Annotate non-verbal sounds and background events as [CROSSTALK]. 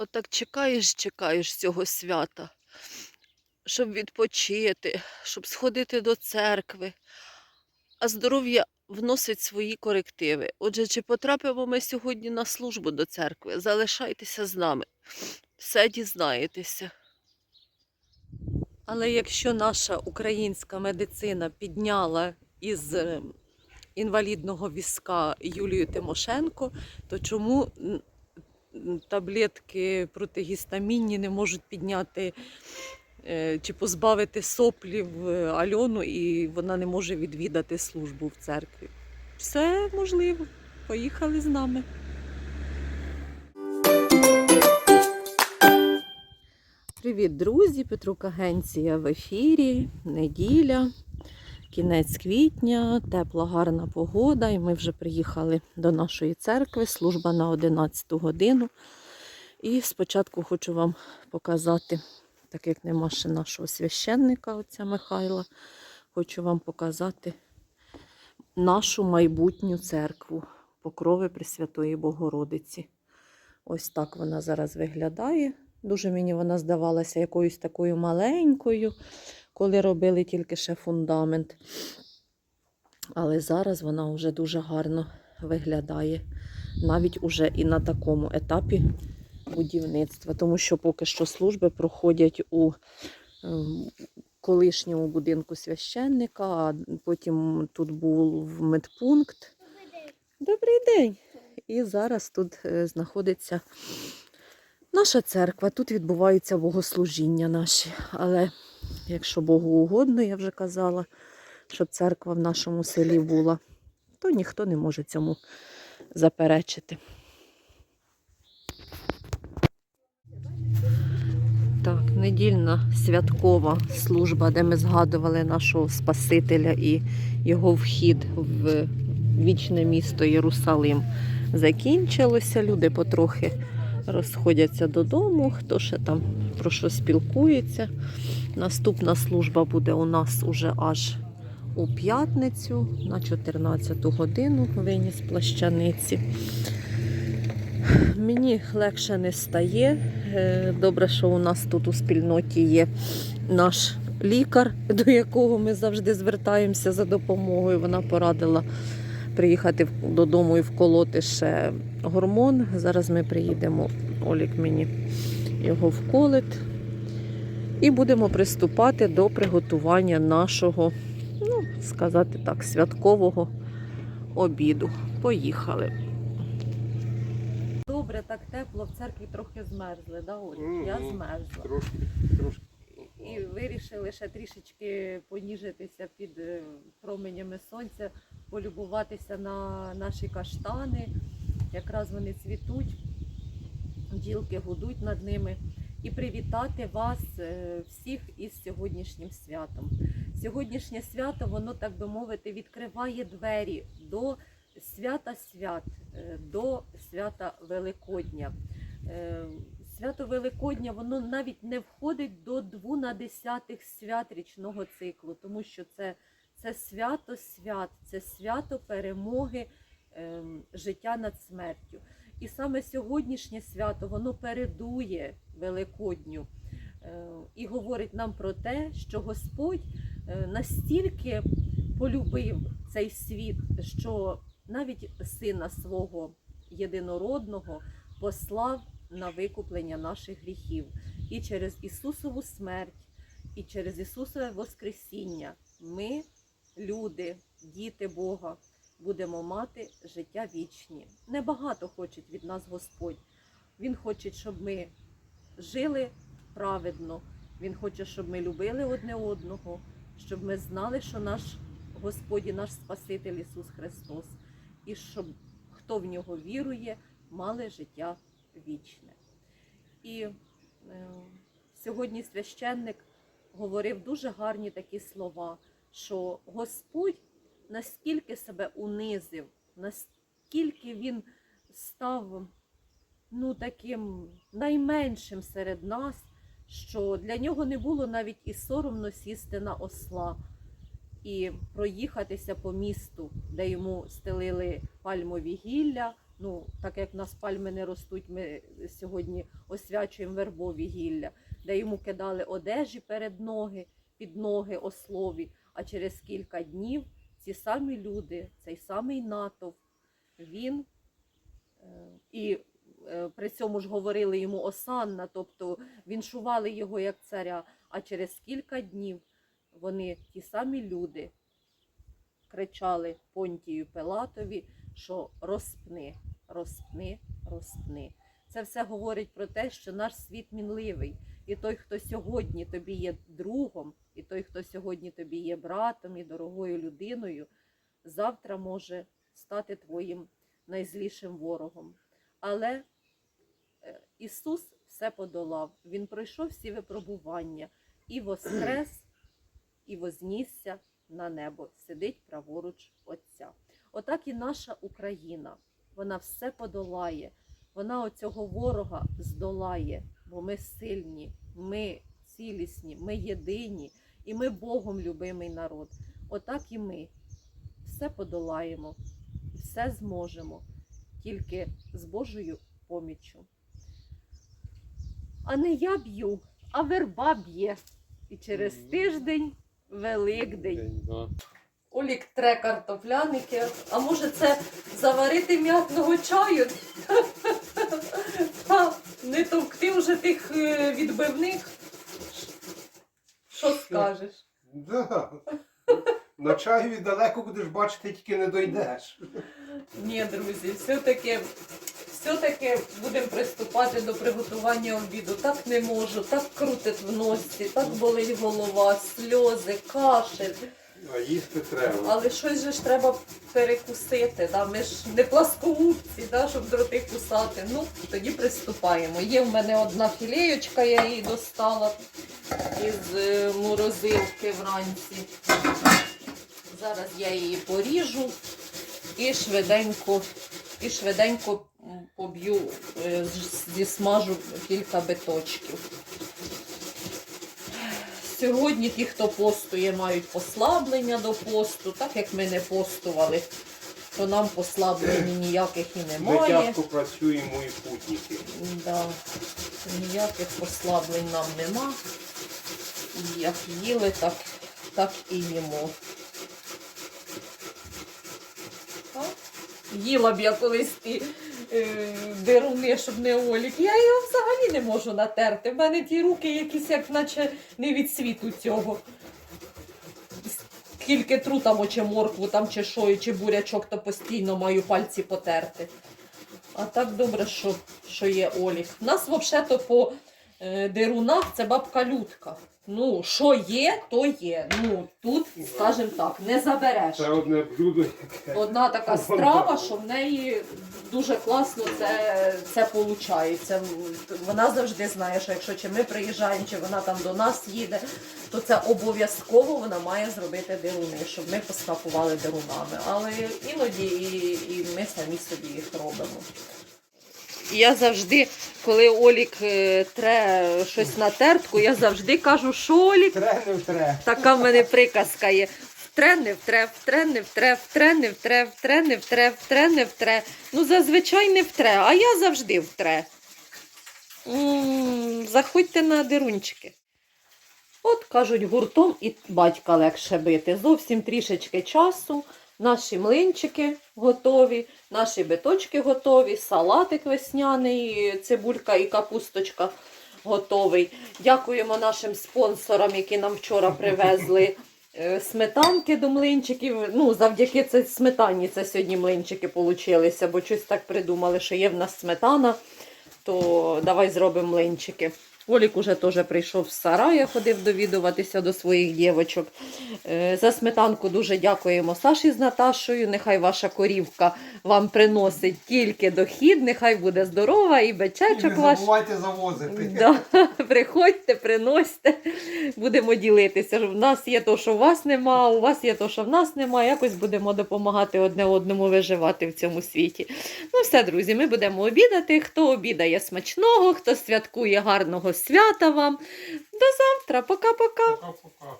Отак чекаєш, чекаєш цього свята, щоб відпочити, щоб сходити до церкви. А здоров'я вносить свої корективи. Отже, чи потрапимо ми сьогодні на службу до церкви? Залишайтеся з нами. Все дізнаєтеся. Але якщо наша українська медицина підняла із е, інвалідного візка Юлію Тимошенко, то чому таблетки протигістамінні не можуть підняти е, чи позбавити соплів е, Альону, і вона не може відвідати службу в церкві? Все можливо. Поїхали з нами. Привіт, друзі! Петрук Агенція в ефірі. Неділя, кінець квітня, тепла, гарна погода. І ми вже приїхали до нашої церкви. Служба на 11 годину. І спочатку хочу вам показати, так як нема ще нашого священника, отця Михайла, хочу вам показати нашу майбутню церкву Покрови Пресвятої Богородиці. Ось так вона зараз виглядає. Дуже мені вона здавалася якоюсь такою маленькою, коли робили тільки ще фундамент. Але зараз вона вже дуже гарно виглядає. Навіть уже і на такому етапі будівництва. Тому що поки що служби проходять у ем, колишньому будинку священника, а потім тут був медпункт. Добрий день! І зараз тут е, знаходиться наша церква. Тут відбуваються богослужіння наші. Але якщо Богу угодно, я вже казала, щоб церква в нашому селі була, то ніхто не може цьому заперечити. Так, недільна святкова служба, де ми згадували нашого Спасителя і його вхід в вічне місто Єрусалим. Закінчилося. Люди потрохи розходяться додому, хто ще там про що спілкується. Наступна служба буде у нас уже аж у п'ятницю на 14 годину виніс плащаниці. Мені легше не стає. Е, Добре, що у нас тут у спільноті є наш лікар, до якого ми завжди звертаємося за допомогою. Вона порадила приїхати додому і вколоти ще гормон. Зараз ми приїдемо, Олік мені його вколить. І будемо приступати до приготування нашого, ну, сказати так, святкового обіду. Поїхали. Добре, так тепло, в церкві трохи змерзли, да, Олік? Я Мгм. змерзла. Трошки, трошки. І вирішили ще трішечки поніжитися під е, променями сонця, полюбуватися на наші каштани. Якраз вони цвітуть, бджілки гудуть над ними. І привітати вас е, всіх із сьогоднішнім святом. Сьогоднішнє свято, воно, так би мовити, відкриває двері до свята свят, е, до свята Великодня. Е, Свято Великодня воно навіть не входить до дву десятих свят річного циклу, тому що це, це свято свят, це свято перемоги ем, життя над смертю. І саме сьогоднішнє свято воно передує Великодню е, і говорить нам про те, що Господь е, настільки полюбив цей світ, що навіть сина свого єдинородного послав на викуплення наших гріхів. І через Ісусову смерть, і через Ісусове Воскресіння ми, люди, діти Бога, будемо мати життя вічні. Небагато хоче від нас Господь. Він хоче, щоб ми жили праведно. Він хоче, щоб ми любили одне одного, щоб ми знали, що наш Господь і наш Спаситель Ісус Христос, і щоб хто в нього вірує, мали життя вічне. І е, сьогодні священник говорив дуже гарні такі слова, що Господь наскільки себе унизив, наскільки він став ну, таким найменшим серед нас, що для нього не було навіть і соромно сісти на осла і проїхатися по місту, де йому стелили пальмові гілля, Ну, так як в нас пальми не ростуть, ми сьогодні освячуємо вербові гілля, де йому кидали одежі перед ноги, під ноги ослові. А через кілька днів ці самі люди, цей самий натовп, він е, і е, при цьому ж говорили йому Осанна, тобто віншували його як царя. А через кілька днів вони, ті самі люди, кричали Понтію Пилатові, що розпни, розпни, розпни. Це все говорить про те, що наш світ мінливий. І той, хто сьогодні тобі є другом, і той, хто сьогодні тобі є братом і дорогою людиною, завтра може стати твоїм найзлішим ворогом. Але е, Ісус все подолав. Він пройшов всі випробування і воскрес, і вознісся на небо, сидить праворуч Отця. Отак і наша Україна, вона все подолає, вона оцього ворога здолає, бо ми сильні, ми цілісні, ми єдині, і ми Богом любимий народ. Отак і ми все подолаємо, все зможемо, тільки з Божою поміччю. А не я б'ю, а верба б'є. І через тиждень Великдень. Олік тре картопляники. А може це заварити м'ятного чаю? Вже тих е, відбивних. Що скажеш? Да. На чаю далеко будеш бачити, тільки не дойдеш. Ні, друзі, все-таки все-таки будемо приступати до приготування обіду. Так не можу, так крутить в носі, так болить голова, сльози, кашель. А їсти треба. Але щось же ж треба перекусити. Да? Ми ж не пласкоутці, да? щоб дроти кусати. Ну, тоді приступаємо. Є в мене одна філеєчка, я її достала із е, морозилки вранці. Зараз я її поріжу і швиденько, і швиденько поб'ю, е, зісмажу кілька биточків. Сьогодні ті, хто постує, мають послаблення до посту, так як ми не постували, то нам послаблень ніяких і немає. Ми тяжко працюємо і путники. Да. Ніяких послаблень нам нема. І Як їли, так, так і їмо. Так? Їла б я колись ті е, деруни, щоб не олік. Я його взагалі не можу натерти. В мене ті руки якісь, як наче не від світу цього. Скільки тру там чи моркву, там, чи шою, чи бурячок, то постійно маю пальці потерти. А так добре, що, що є Олік. У нас взагалі по дерунах це бабка Людка. Ну, що є, то є. Ну, тут, скажімо так, не забереш. Це одне блюдо. Одна така страва, що в неї дуже класно це, це виходить. Вона завжди знає, що якщо чи ми приїжджаємо, чи вона там до нас їде, то це обов'язково вона має зробити деруни, щоб ми поскапували дерунами. Але іноді і, і ми самі собі їх робимо. Я завжди, коли Олік е, тре щось на тертку, я завжди кажу, що Олік, Тре не втре. Така в мене приказка є. Втре, не втре, втре, не втре, втре, не втре, втре, не втре, втре, не втре. Ну, зазвичай не втре, а я завжди втре. М, Заходьте на дирунчики. От кажуть, гуртом і батька легше бити. Зовсім трішечки часу. Наші млинчики готові, наші биточки готові, салатик весняний, цибулька і капусточка готовий. Дякуємо нашим спонсорам, які нам вчора привезли е, сметанки до млинчиків. Ну, завдяки цій сметані це сьогодні млинчики получилися, бо щось так придумали, що є в нас сметана, то давай зробимо млинчики. Олік уже теж прийшов з сарая, ходив довідуватися до своїх дівочок. Е, За сметанку дуже дякуємо Саші з Наташою. Нехай ваша корівка вам приносить тільки дохід, нехай буде здорова і бечечок Не ваш. забувайте завозити. Да, [LAUGHS] приходьте, приносьте, будемо ділитися. У нас є то, що у вас нема, у вас є то, що в нас нема. Якось будемо допомагати одне одному виживати в цьому світі. Ну, все, друзі, ми будемо обідати. Хто обідає смачного, хто святкує гарного свята вам. До завтра. Пока-пока. Пока-пока.